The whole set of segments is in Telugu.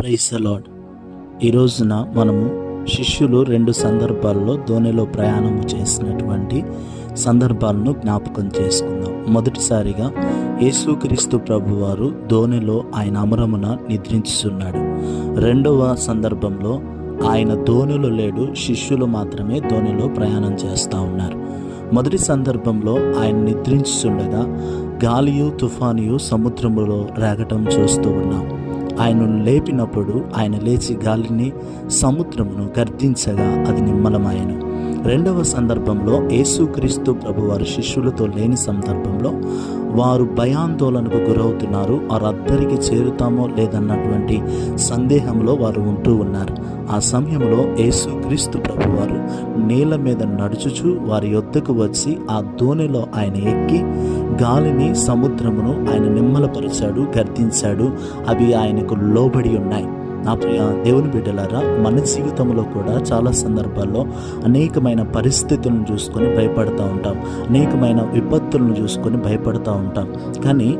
ప్రైస్ అలాడ్ ఈ రోజున మనము శిష్యులు రెండు సందర్భాల్లో ధోనిలో ప్రయాణం చేసినటువంటి సందర్భాలను జ్ఞాపకం చేసుకుందాం. మొదటిసారిగా యేసుక్రీస్తు ప్రభువారు ధోనిలో ఆయన అమరమున నిద్రించుచున్నాడు. రెండవ సందర్భంలో ఆయన ధోనిలో లేడు శిష్యులు మాత్రమే ధోనిలో ప్రయాణం చేస్తూ ఉన్నారు. మొదటి సందర్భంలో ఆయన నిద్రించుచుండగా గాలియు తుఫానియు సముద్రములో రేగటం చూస్తూ ఉన్నాం. ఆయనను లేపినప్పుడు ఆయన లేచి గాలిని సముద్రమును గర్దించగా అది నిమ్మలమాయను. రెండవ సందర్భంలో యేసుక్రీస్తు ప్రభు వారి శిష్యులతో లేని సందర్భంలో వారు భయాందోళనకు గురవుతున్నారు వారు అద్దరికి చేరుతామో లేదన్నటువంటి సందేహంలో వారు ఉంటూ ఉన్నారు. ఆ సమయంలో యేసుక్రీస్తు ప్రభు వారు నీళ్ళ మీద నడుచుచు వారి యొద్దకు వచ్చి ఆ దోణిలో ఆయన ఎక్కి గాలిని సముద్రమును ఆయన నిమ్మలపరిచాడు గర్దించాడు అవి ఆయనకు లోబడి ఉన్నాయి. నా ప్రియ దేవుని బిడ్డలారా మన జీవితంలో కూడా చాలా సందర్భాల్లో అనేకమైన పరిస్థితులను చూసుకొని భయపడుతూ ఉంటాం. అనేకమైన విపత్తులను చూసుకొని భయపడుతూ ఉంటాం. కానీ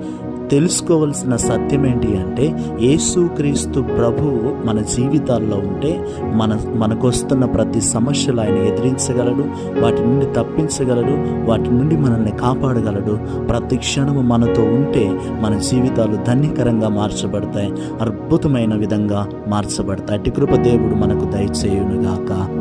తెలుసుకోవలసిన సత్యం ఏంటి అంటే యేసుక్రీస్తు ప్రభువు మన జీవితాల్లో ఉంటే మన మనకొస్తున్న ప్రతి సమస్యలు ఆయన ఎదిరించగలడు వాటి నుండి తప్పించగలడు వాటి నుండి మనల్ని కాపాడగలడు. ప్రతి క్షణము మనతో ఉంటే మన జీవితాలు ధన్యకరంగా మార్చబడతాయి అద్భుతమైన విధంగా మార్చబడతాయి. అటు కృప దేవుడు మనకు దయచేయునుగాక.